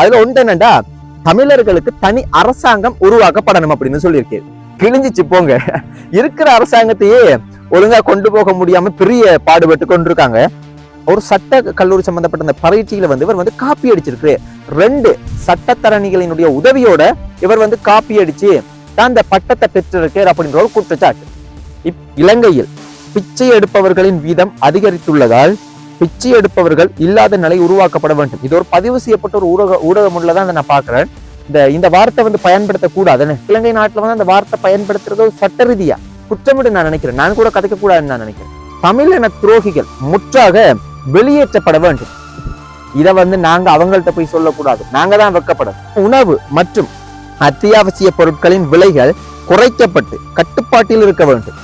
அதுல ஒன்று என்னண்டா தமிழர்களுக்கு தனி அரசாங்கம் உருவாக்கப்படணும் அப்படின்னு சொல்லியிருக்கேன் கிழிஞ்சிச்சு போங்க. இருக்கிற அரசாங்கத்தையே ஒழுங்கா கொண்டு போக முடியாம பெரிய பாடுபட்டு கொண்டிருக்காங்க. ஒரு சட்ட கல்லூரி சம்பந்தப்பட்ட அந்த பரீட்சையில வந்து இவர் வந்து காப்பி அடிச்சிருக்கு. ரெண்டு சட்டத்தரணிகளினுடைய உதவியோட இவர் வந்து காப்பி அடிச்சு தான் இந்த பட்டத்தை பெற்றிருக்கார் அப்படின்ற ஒரு குற்றச்சாட்டு. இப் இலங்கையில் பிச்சை எடுப்பவர்களின் வீதம் அதிகரித்துள்ளதால் பிச்சை எடுப்பவர்கள் இல்லாத நிலை உருவாக்கப்பட வேண்டும். இது ஒரு பதிவு செய்யப்பட்ட ஒரு ஊடக ஊடகம் உள்ளதான் அதை நான் பாக்குறேன் இந்த இந்த வார்த்தை வந்து பயன்படுத்தக்கூடாது இலங்கை நாட்டில் வந்து அந்த வார்த்தை பயன்படுத்துறது ஒரு சட்ட ரீதியா குற்றமிட்டு நான் நினைக்கிறேன். நான் கூட கதைக்க கூடாதுன்னு நான் நினைக்கிறேன். தமிழின துரோகிகள் முற்றாக வெளியேற்றப்பட வேண்டும். இதை வந்து நாங்க அவங்கள்ட்ட போய் சொல்லக்கூடாது. நாங்க தான் வெக்கப்படும் உணவு மற்றும் அத்தியாவசிய பொருட்களின் விலைகள் குறைக்கப்பட்டு கட்டுப்பாட்டில் இருக்க வேண்டும்.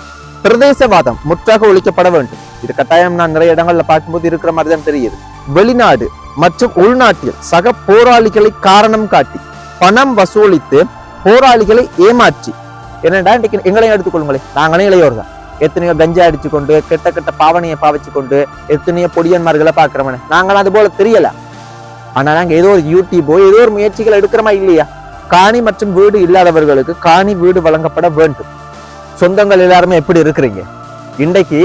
பிரதேசவாதம் முற்றாக ஒழிக்கப்பட வேண்டும். இது கட்டாயம் நான் நிறைய இடங்கள்ல பார்க்கும்போது இருக்கிற மாதிரி தான் தெரியுது. வெளிநாடு மற்றும் உள்நாட்டில் சக போராளிகளை காரணம் காட்டி பணம் வசூலித்து போராளிகளை ஏமாற்றி. என்னடா இன்றைக்கு எங்களையும் எடுத்துக்கொள்ளுங்களேன் நாங்களே இளையோர் தான் எத்தனையோ கஞ்சா அடிச்சு கொண்டு கெட்ட கெட்ட பாவனையை பாவிச்சு கொண்டு எத்தனையோ பொடியன்மார்களை பார்க்குறவன. நாங்களும் அது போல தெரியல. ஆனா நாங்க ஏதோ ஒரு யூடியூபோ ஏதோ ஒரு முயற்சிகள் எடுக்கிறோமா இல்லையா? காணி மற்றும் வீடு இல்லாதவர்களுக்கு காணி வீடு வழங்கப்பட வேண்டும். சொந்தங்கள் எல்லாருமே எப்படி இருக்கிறீங்க? இன்றைக்கு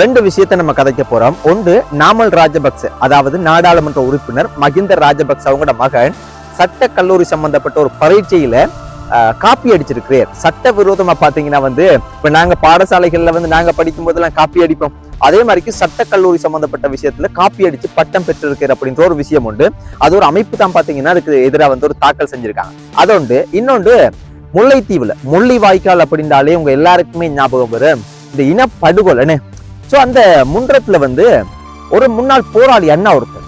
ரெண்டு விஷயத்தை நம்ம கதைக்க போறோம். ஒன்று நாமல் ராஜபக்ச அதாவது நாடாளுமன்ற உறுப்பினர் மகிந்த ராஜபக்ச அவங்களோட மகன் சட்ட கல்லூரி சம்பந்தப்பட்ட ஒரு பரீட்சையில காப்பி அடிச்சிருக்கிறார். சட்ட விரோதமா பாத்தீங்கன்னா வந்து இப்ப நாங்க பாடசாலைகள்ல வந்து நாங்க படிக்கும் போதெல்லாம் காப்பி அடிப்போம். அதே மாதிரிக்கு சட்ட கல்லூரி சம்பந்தப்பட்ட விஷயத்துல காப்பி அடிச்சு பட்டம் பெற்றிருக்கிறார் அப்படின்ற ஒரு விஷயம் உண்டு. அது ஒரு அமைப்பு தான் பாத்தீங்கன்னா அதுக்கு எதிராக வந்து ஒரு தாக்கல் செஞ்சிருக்காங்க. அதொண்டு இன்னொன்று முல்லைத்தீவுல முள்ளி வாய்க்கால் அப்படின்றாலே உங்க எல்லாருக்குமே ஞாபகம் வரும். இந்த இனப்படுகொலைன்னு ஸோ அந்த முன்றத்துல வந்து ஒரு முன்னாள் போராளி அண்ணா ஒருத்தர்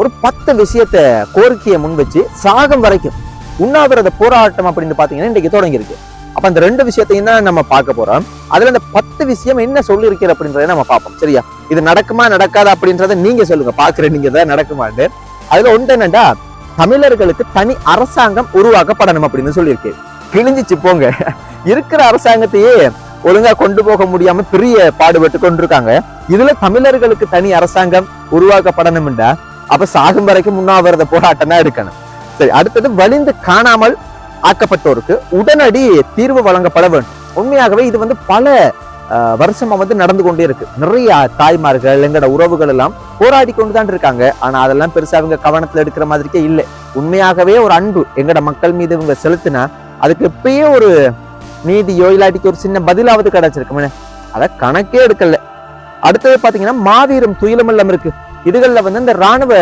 ஒரு பத்து விஷயத்த கோரிக்கையை முன் வச்சு சாகம் வரைக்கும் உண்ணாவிரத போராட்டம் அப்படின்னு பாத்தீங்கன்னா இன்னைக்கு தொடங்கி இருக்கு அப்ப அந்த ரெண்டு விஷயத்தையும் தான் நம்ம பார்க்க போறோம். அதுல அந்த பத்து விஷயம் என்ன சொல்லி அப்படின்றத நம்ம பார்ப்போம். சரியா? இது நடக்குமா நடக்காதா அப்படின்றத நீங்க சொல்லுங்க. பாக்குற நீங்க தான் நடக்குமான்னு அதுல ஒன்று என்னடா தமிழர்களுக்கு தனி அரசாங்கம் உருவாக்கப்படணும் அப்படின்னு சொல்லியிருக்கேன் கிழிஞ்சிச்சு போங்க. இருக்கிற அரசாங்கத்தையே ஒழுங்கா கொண்டு போக முடியாம பெரிய பாடுபட்டு கொண்டிருக்காங்க. இதுல தமிழர்களுக்கு தனி அரசாங்கம் உருவாக்கப்படணும்டா. அப்ப சாகும் வரைக்கும் உண்ணாவிரத போராட்டம் தான் இருக்கணும். சரி அடுத்தது வலிந்து காணாமல் ஆக்கப்பட்டோருக்கு உடனடி தீர்வு வழங்கப்பட வேண்டும். உண்மையாகவே இது வந்து பல ஆஹ், வருஷமா வந்து நடந்து கொண்டே இருக்கு. நிறைய தாய்மார்கள் எங்களோட உறவுகள் எல்லாம் போராடி கொண்டு தான் இருக்காங்க. ஆனா அதெல்லாம் பெருசா அவங்க கவனத்துல எடுக்கிற மாதிரிக்கே இல்லை. உண்மையாகவே ஒரு அன்பு எங்கட மக்கள் மீது இவங்க செலுத்தினா அதுக்கு எப்பயே ஒரு நீதியோ இல்லாட்டிக்கு ஒரு சின்ன பதிலாவது கிடைச்சிருக்குமே அத கணக்கே எடுக்கல. அடுத்தது பாத்தீங்கன்னா மாவீரம் துயிலமல்லம் இருக்கு. இதுகள்ல வந்து இந்த ராணுவ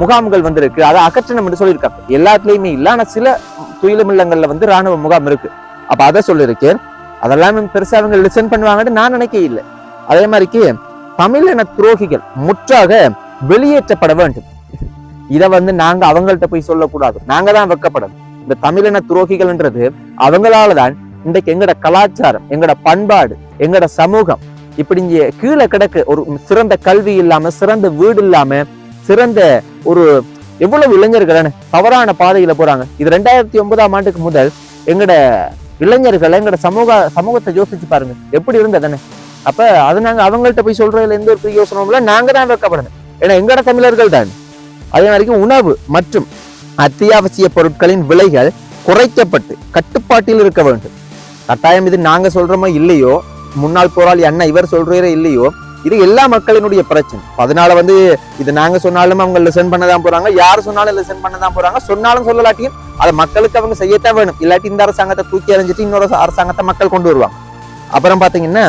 முகாம்கள் வந்து இருக்கு. அதை அகற்றணும் என்று சொல்லியிருக்காங்க. எல்லாத்துலயுமே இல்ல சில துயிலமில்லங்களில் வந்து ராணுவ முகாம் இருக்கு. அப்ப அதை சொல்லியிருக்கேன். அதெல்லாம் பெருசா அவங்க லிசன் பண்ணுவாங்கன்னு நான் நினைக்க இல்லை. அதே மாதிரிக்கு தமிழின துரோகிகள் முற்றாக வெளியேற்றப்பட வேண்டும். இதை வந்து நாங்க அவங்கள்ட்ட போய் சொல்லக்கூடாது. நாங்கள் தான் வைக்கப்படணும். இந்த தமிழின துரோகிகள்ன்றது அவங்களால தான் இன்றைக்கு எங்கட கலாச்சாரம் எங்கட பண்பாடு எங்கட சமூகம் இப்படி கீழே கிடக்கு ஒரு சிறந்த கல்வி இல்லாம சிறந்த வீடு இல்லாம சிறந்த ஒரு எவ்வளவு இளைஞர்கள் தவறான பாதையில போறாங்க. இது ரெண்டாயிரத்தி ஒன்பதாம் ஆண்டுக்கு முதல் எங்கட இளைஞர்கள் எங்கட சமூக சமூகத்தை யோசிச்சு பாருங்க. எப்படி இருந்ததுன்னு அப்ப அது நாங்க அவங்கள்ட்ட போய் சொல்றதுல எந்த ஒரு பிரயோசனமும் இல்லை. நாங்க தான் வைக்கப்படணும் ஏன்னா எங்கட தமிழர்கள் தான். அதே மாதிரி உணவு மற்றும் அத்தியாவசிய பொருட்களின் விலைகள் குறைக்கப்பட்டு கட்டுப்பாட்டில் இருக்க வேண்டும். கட்டாயம் இது நாங்க சொல்றோமோ இல்லையோ? முன்னாள் போராளி அண்ணா இவர் சொல்றீரோ இல்லையோ? இது எல்லா மக்களினுடைய பிரச்சனை. அதனால வந்து இது நாங்க சொன்னாலும் அவங்க லிசன் பண்ணதான் போறாங்க யார் சொன்னாலும் லிசன் பண்ணதான் போறாங்க. சொன்னாலும் சொல்லலாட்டியும் அதை மக்களுக்கு அவங்க செய்யத்தான் வேணும். இல்லாட்டி இந்த அரசாங்கத்தை தூக்கி எறிஞ்சிட்டு இன்னொரு அரசாங்கத்தை மக்கள் கொண்டு வருவாங்க. அப்புறம் பாத்தீங்கன்னா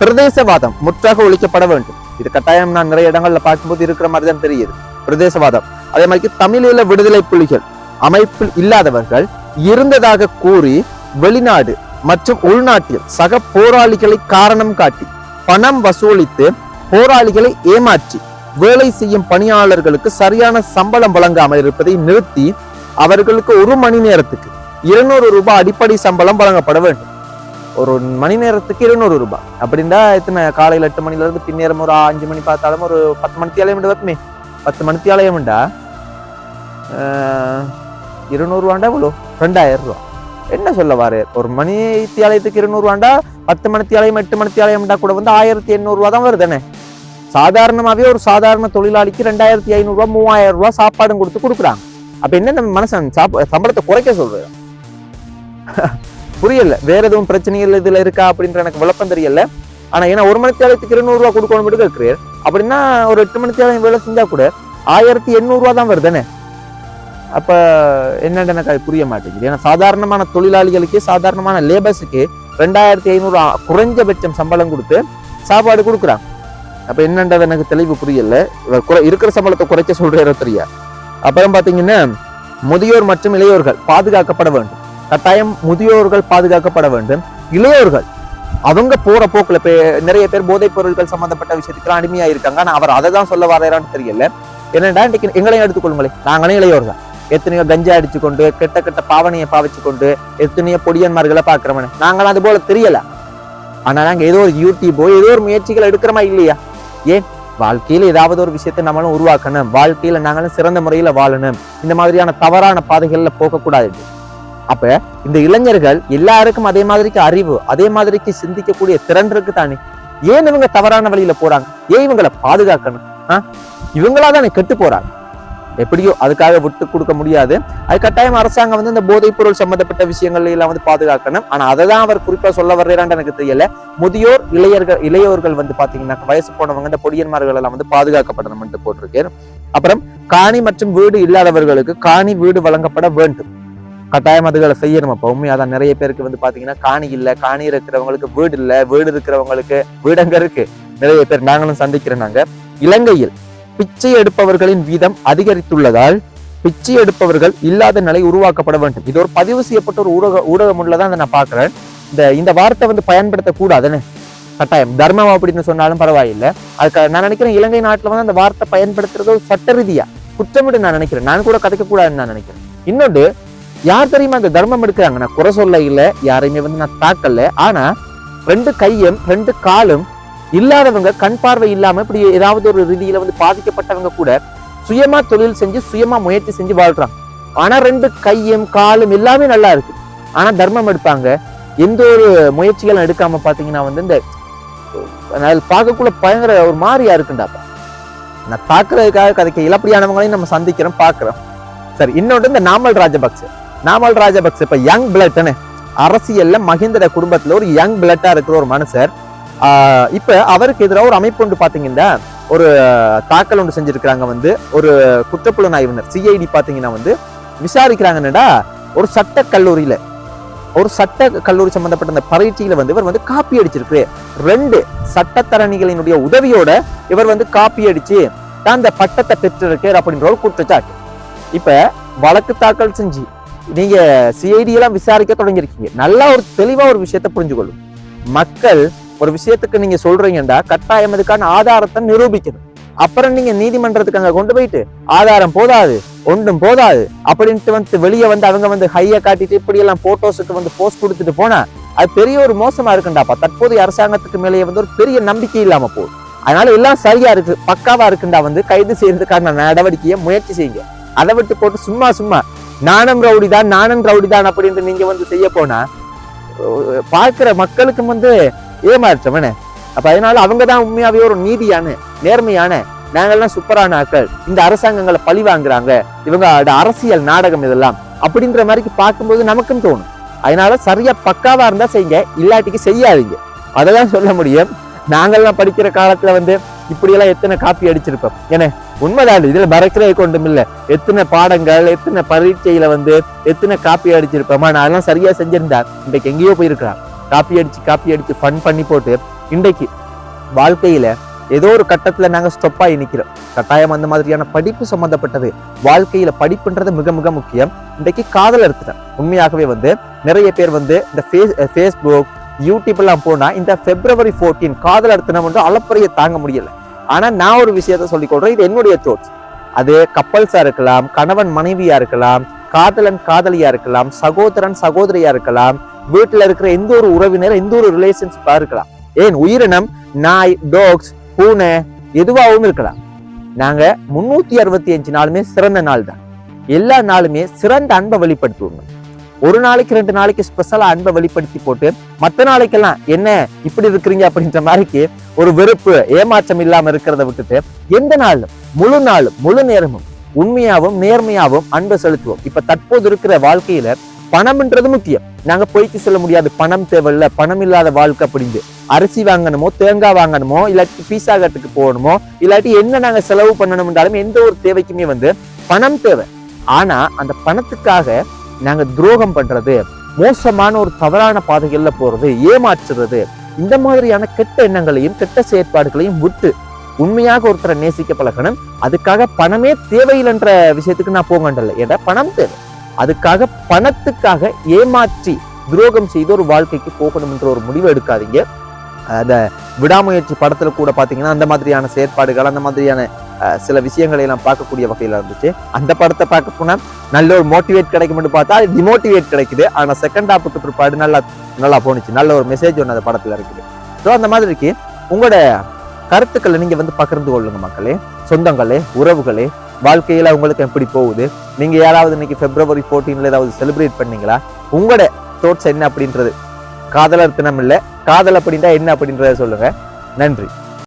பிரதேசவாதம் முற்றாக ஒழிக்கப்பட வேண்டும். இது கட்டாயம் நான் நிறைய இடங்கள்ல பார்க்கும்போது இருக்கிற மாதிரி தான் தெரியுது. பிரதேசவாதம். அதே மாதிரி தமிழீழ விடுதலை புலிகள் அமைப்பில் இல்லாதவர்கள் இருந்ததாக கூறி வெளிநாடு மற்றும் உள்நாட்டில் சக போராளிகளை காரணம் காட்டி பணம் வசூலித்து போராளிகளை ஏமாற்றி வேலை செய்யும் பணியாளர்களுக்கு சரியான சம்பளம் வழங்காமல் இருப்பதை நிறுத்தி அவர்களுக்கு ஒரு மணி நேரத்துக்கு இருநூறு ரூபாய் அடிப்படை சம்பளம் வழங்கப்பட வேண்டும். ஒரு மணி நேரத்துக்கு இருநூறு ரூபாய். அப்படின்னா எத்தனை? காலையில் எட்டு மணில இருந்து பின்னேரம் ஒரு அஞ்சு மணி பார்த்தாலும் ஒரு பத்து மணிக்கு அலையம் பத்து மணிக்கு அலையம்டா இருநூறுவாண்டா இவ்வளோ ரெண்டாயிரம் ரூபா. என்ன சொல்ல வாரு? ஒரு மணி தியாலயத்துக்கு இருநூறுவாண்டா பத்து மணி தியாலயம் எட்டு மணி தியாலயம்டா கூட வந்து ஆயிரத்தி எண்ணூறுரூவா தான் வருதுனே. சாதாரணமாகவே ஒரு சாதாரண தொழிலாளிக்கு ரெண்டாயிரத்தி ஐநூறுரூவா மூவாயிரம் ரூபா சாப்பாடும் கொடுத்து கொடுக்குறாங்க. அப்போ என்ன நம்ம மனசன் சாப்ப- சம்பளத்தை குறைக்க சொல்றது புரியல. வேற எதுவும் பிரச்சனைகள் இதில் இருக்கா அப்படின்ற எனக்கு விளப்பம் தெரியல. ஆனால் ஏன்னா ஒரு மணி தேவைக்கு இருநூறுவா கொடுக்கணும் மட்டும் கேட்கிறேன் அப்படின்னா ஒரு எட்டு மணி தேவை வேலை செஞ்சால் கூட ஆயிரத்தி எண்ணூறுரூவா தான் வருதுன்னு அப்ப என்னன்னு எனக்கு அது புரிய மாட்டேங்குது. ஏன்னா சாதாரணமான தொழிலாளிகளுக்கு சாதாரணமான லேபர்ஸுக்கு ரெண்டாயிரத்தி ஐநூறு குறைஞ்சபட்சம் சம்பளம் கொடுத்து சாப்பாடு கொடுக்குறாங்க. அப்ப என்னன்றது எனக்கு தெளிவு புரியல. இவர் குறை- இருக்கிற சம்பளத்தை குறைச்ச சொல்றாரோ தெரியா அப்புறம் பாத்தீங்கன்னா முதியோர் மற்றும் இளையோர்கள் பாதுகாக்கப்பட வேண்டும். கட்டாயம் முதியோர்கள் பாதுகாக்கப்பட வேண்டும். இளையோர்கள் அவங்க போற போக்குல இப்ப நிறைய பேர் போதைப் பொருட்கள் சம்பந்தப்பட்ட விஷயத்துக்கு அடிமையா இருக்காங்க ஆனா அவர் அதை தான் சொல்ல வரையறான்னு தெரியல. என்னடா இன்னைக்கு எங்களையும் எடுத்துக்கொள்ளுங்களேன் நாங்களே இளையோர் தான். எத்தனையோ கஞ்சா அடிச்சு கொண்டு கெட்ட கெட்ட பாவனையை பாவிச்சு கொண்டு எத்தனையோ பொடியன்மார்களை பாக்குறவனே நாங்களாம் அது போல தெரியல. ஆனா நாங்க ஏதோ ஒரு யூடியூபோ ஏதோ ஒரு முயற்சிகள் எடுக்கிறோமா இல்லையா? ஏன்? வாழ்க்கையில ஏதாவது ஒரு விஷயத்தை நம்மளும் உருவாக்கணும். வாழ்க்கையில நாங்களும் சிறந்த முறையில வாழணும். இந்த மாதிரியான தவறான பாதைகள்ல போகக்கூடாது. அப்ப இந்த இளைஞர்கள் எல்லாருக்கும் அதே மாதிரிக்கு அறிவு அதே மாதிரிக்கு சிந்திக்கக்கூடிய திறன் இருக்கு தானே? ஏன் இவங்க தவறான வழியில போறாங்க? ஏன் இவங்களை பாதுகாக்கணும்? இவங்களா தானே கெட்டு போறாங்க? எப்படியோ அதுக்காக விட்டு கொடுக்க முடியாது. அது கட்டாயம் அரசாங்கம் வந்து இந்த போதைப் பொருள் சம்பந்தப்பட்ட விஷயங்கள்ல எல்லாம் வந்து பாதுகாக்கணும். ஆனா அதை தான் அவர் குறிப்பா சொல்ல வர்றான்னு எனக்கு தெரியல. முதியோர் இளையர்கள் இளையோர்கள் வந்து பாத்தீங்கன்னா வயசு போனவங்க இந்த பொடியன்மார்கள் எல்லாம் வந்து பாதுகாக்கப்படணும்னு போட்டிருக்கேன். அப்புறம் காணி மற்றும் வீடு இல்லாதவர்களுக்கு காணி வீடு வழங்கப்பட வேண்டும். கட்டாயம் அதுகளை செய்யணும். அப்போ உண்மையா தான் நிறைய பேருக்கு வந்து பாத்தீங்கன்னா காணி இல்ல காணி இருக்கிறவங்களுக்கு வீடு இல்ல வீடு இருக்கிறவங்களுக்கு வீடங்க இருக்கு. நிறைய பேர் நாங்களும் சந்திக்கிறோம் நாங்க. இலங்கையில் பிச்சை எடுப்பவர்களின் வீதம் அதிகரித்துள்ளதால் பிச்சை எடுப்பவர்கள் இல்லாத நிலை உருவாக்கப்பட வேண்டும். இது ஒரு பதிவு செய்யப்பட்ட ஒரு ஊடக ஊடகம் உள்ளதான் அதை நான் பாக்குறேன் இந்த இந்த வார்த்தை வந்து பயன்படுத்தக்கூடாதுன்னு கட்டாயம். தர்மம் அப்படின்னு சொன்னாலும் பரவாயில்லை. அதுக்கு நான் நினைக்கிறேன் இலங்கை நாட்டில் வந்து அந்த வார்த்தை பயன்படுத்துறது ஒரு சட்ட ரீதியா குற்றமிட்டு நான் நினைக்கிறேன். நான் கூட கதைக்க கூடாதுன்னு நான் நினைக்கிறேன். இன்னொன்று யார் தெரியுமா அந்த தர்மம் எடுக்கிறாங்க? நான் குறை சொல்ல இல்லை யாரையுமே வந்து நான் தாக்கல ஆனா ரெண்டு கையும் ரெண்டு காலும் இல்லாதவங்க கண் பார்வை இல்லாம இப்படி ஏதாவது ஒரு ரீதியில வந்து பாதிக்கப்பட்டவங்க கூட சுயமா தொழில் செஞ்சு சுயமா முயற்சி செஞ்சு வாழ்றாங்க. ஆனா ரெண்டு கையும் காலும் எல்லாமே நல்லா இருக்கு. ஆனா தர்மம் எடுப்பாங்க. எந்த ஒரு முயற்சிகளும் எடுக்காம பாத்தீங்கன்னா வந்து இந்த பார்க்கக்குள்ள பயங்கர ஒரு மாதிரியா இருக்குண்டாப்பா நான் பார்க்கறதுக்காக கதைக்க இழப்படியானவங்களையும் நம்ம சந்திக்கிறோம் பாக்குறோம் சரி இன்னொன்று இந்த நாமல் ராஜபக்சே. நாமல் ராஜபக்சே இப்ப யங் பிளட்னு அரசியல்ல மஹிந்திர குடும்பத்துல ஒரு யங் பிளட்டா இருக்கிற ஒரு மனுஷர் இப்போ அவருக்கு எதிராக ஒரு அமைப்பு ஒன்று பார்த்தீங்கன்னா ஒரு தாக்கல் ஒன்று செஞ்சுருக்கிறாங்க வந்து ஒரு குற்றப்புலன் ஆய்வினர் சிஐடி பார்த்தீங்கன்னா வந்து விசாரிக்கிறாங்கன்னடா ஒரு சட்ட கல்லூரியில் ஒரு சட்ட கல்லூரி சம்பந்தப்பட்ட அந்த பரீட்சையில வந்து இவர் வந்து காப்பி அடிச்சிருக்கு. ரெண்டு சட்டத்தரணிகளினுடைய உதவியோட இவர் வந்து காப்பி அடிச்சு தான் அந்த பட்டத்தை பெற்றிருக்கார் அப்படின்ற ஒரு குற்றச்சாட்டு. இப்போ வழக்கு தாக்கல் செஞ்சு நீங்க சிஐடி எல்லாம் விசாரிக்க தொடங்கியிருக்கீங்க. நல்லா ஒரு தெளிவா ஒரு விஷயத்த புரிஞ்சுக்கொள்ளும் மக்கள் ஒரு விஷயத்துக்கு நீங்க சொல்றீங்கடா கட்டாயம் அதுக்கான ஆதாரத்தை நிரூபிக்கணும். அப்புறம் நீங்க நீதிமன்றத்துக்கு அங்க கொண்டு போயிட்டு ஆதாரம் போதாது ஒன்றும் போதாது அப்படின்ட்டு வந்து வெளியே வந்து அவங்க வந்து ஹைய காட்டிட்டு இப்படி எல்லாம் போட்டோஸுக்கு வந்து போஸ்ட் கொடுத்துட்டு போனா அது பெரிய ஒரு மோசமா இருக்குண்டாப்பா. தற்போதைய அரசாங்கத்துக்கு மேலேயே வந்து ஒரு பெரிய நம்பிக்கை இல்லாம போகுது. அதனால எல்லாம் சரியா இருக்கு பக்காவா இருக்குண்டா வந்து கைது செய்யறதுக்கான நடவடிக்கையை முயற்சி செய்யுங்க. அதை விட்டு போட்டு சும்மா சும்மா நானும் ரவுடி தான் நானும் ரவுடி தான் அப்படின்ட்டு நீங்க வந்து செய்ய போனா பார்க்கிற மக்களுக்கும் வந்து ஏமாற்றம் அப்ப அதனால அவங்க தான் உண்மையாவே ஒரு நீதியான நேர்மையான நாங்கெல்லாம் சூப்பரான ஆக்கள் இந்த அரசாங்கங்களை பழி வாங்குறாங்க. இவங்க அரசியல் நாடகம் இதெல்லாம். அப்படின்ற மாதிரி பார்க்கும்போது நமக்கும் தோணும். அதனால சரியா பக்காவா இருந்தா செய்யுங்க. இல்லாட்டிக்கு செய்யாதீங்க. அதெல்லாம் சொல்ல முடியும். நாங்கெல்லாம் படிக்கிற காலத்துல வந்து இப்படியெல்லாம் எத்தனை காப்பி அடிச்சிருப்போம். ஏன்னா உண்மைதான். இதுல மறக்கிறே கொண்டும் இல்ல. எத்தனை பாடங்கள் எத்தனை பரீட்சையில வந்து எத்தனை காப்பி அடிச்சிருப்போமா. நான் அதெல்லாம் சரியா செஞ்சிருந்தா இன்றைக்கு எங்கேயோ போயிருக்கிறான் காப்பி அடித்து காப்பி அடித்து ஃபன் பண்ணி போட்டு இன்றைக்கு வாழ்க்கையில் ஏதோ ஒரு கட்டத்தில் நாங்கள் ஸ்டொப்பாக நிற்கிறோம் கட்டாயம் அந்த மாதிரியான படிப்பு சம்மந்தப்பட்டது வாழ்க்கையில் படிப்புன்றது மிக மிக முக்கியம். இன்றைக்கு காதல் எடுத்துட்டேன். உண்மையாகவே வந்து நிறைய பேர் வந்து இந்த ஃபேஸ் ஃபேஸ்புக் யூடியூப்லாம் போனால் இந்த பிப்ரவரி 14 காதல் அர்த்தனம் வந்து அளப்பறைய தாங்க முடியல. ஆனால் நான் ஒரு விஷயத்த சொல்லிக்கொடுறேன் இது என்னுடைய தோட்ஸ் அது கப்பல்ஸாக இருக்கலாம் கணவன் மனைவியாக இருக்கலாம் காதலன் காதலியாக இருக்கலாம் சகோதரன் சகோதரியாக இருக்கலாம் வீட்டில் இருக்கிற எந்த ஒரு உறவினர் எந்த ஒரு ரிலேஷன்ஷிப்பாக இருக்கலாம் ஏன்? உயிரினம் நாய் டாக்ஸ் பூனை எதுவாகவும் இருக்கலாம். நாங்கள் முன்னூற்றி அறுபத்தி அஞ்சு நாளுமே சிறந்த நாள் தான். எல்லா நாளுமே சிறந்த அன்பை வெளிப்படுத்துவோங்க. ஒரு நாளைக்கு ரெண்டு நாளைக்கு ஸ்பெஷலாக அன்பை வெளிப்படுத்தி போட்டு மற்ற நாளைக்கெல்லாம் என்ன இப்படி இருக்கிறீங்க அப்படின்ற மாதிரிக்கு ஒரு வெறுப்பு ஏமாற்றம் இல்லாமல் இருக்கிறத விட்டுட்டு எந்த நாளும் முழு நாளும் முழு நேரமும் உண்மையாகவும் நேர்மையாகவும் அன்பை செலுத்துவோம். இப்போ தற்போது இருக்கிற வாழ்க்கையில பணம்ன்றது முக்கியம். நாங்க பொய்க்கு சொல்ல முடியாது. பணம் தேவையில்ல. பணம் இல்லாத வாழ்க்கை அப்படின்னு அரிசி வாங்கணுமோ தேங்காய் வாங்கணுமோ இல்லாட்டி பீஸா கட்டுக்கு போகணுமோ இல்லாட்டி என்ன நாங்க செலவு பண்ணணும்ன்றாலும் எந்த ஒரு தேவைக்குமே வந்து பணம் தேவை. ஆனா அந்த பணத்துக்காக நாங்க துரோகம் பண்றது மோசமான ஒரு தவறான பாதைகள்ல போறது ஏமாற்றுறது இந்த மாதிரியான கெட்ட எண்ணங்களையும் கெட்ட செயற்பாடுகளையும் விட்டு உண்மையாக ஒருத்தரை நேசிக்க பழகணும். அதுக்காக பணமே தேவையில்லைன்ற விஷயத்துக்கு நான் போகண்டல ஏன்னா பணம் தேவை. அதுக்காக பணத்துக்காக ஏமாற்றி துரோகம் செய்து ஒரு வாழ்க்கைக்கு போகணும்ன்ற ஒரு முடிவு எடுக்காதீங்க. அந்த விடாமுயற்சி படத்துல கூட பாத்தீங்கன்னா அந்த மாதிரியான செயற்பாடுகள் அந்த மாதிரியான சில விஷயங்களை எல்லாம் பார்க்கக்கூடிய வகையில இருந்துச்சு. அந்த படத்தை பார்க்க போனா நல்ல ஒரு மோட்டிவேட் கிடைக்கும்னு பார்த்தா டிமோட்டிவேட் கிடைக்குது. ஆனா செகண்ட் ஹாப்புக்கு பிற்பாடு நல்லா நல்லா போணுச்சு. நல்ல ஒரு மெசேஜ் ஒன்று அந்த படத்துல இருக்குது. ஸோ அந்த மாதிரிக்கு உங்களோட கருத்துக்களை நீங்க வந்து பகிர்ந்து கொள்ளுங்க மக்களே. சொந்தங்களே உறவுகளே வாழ்க்கையில உங்களுக்கு எப்படி போகுது? நீங்க யாராவது இன்னைக்கு பிப்ரவரி 14ல ஏதாவது செலிப்ரேட் பண்ணீங்களா? உங்களோட தோட்ஸ் என்ன அப்படின்றது? காதலர் தினம் இல்ல காதல் அப்படின்றா என்ன அப்படின்றத சொல்லுங்க. நன்றி.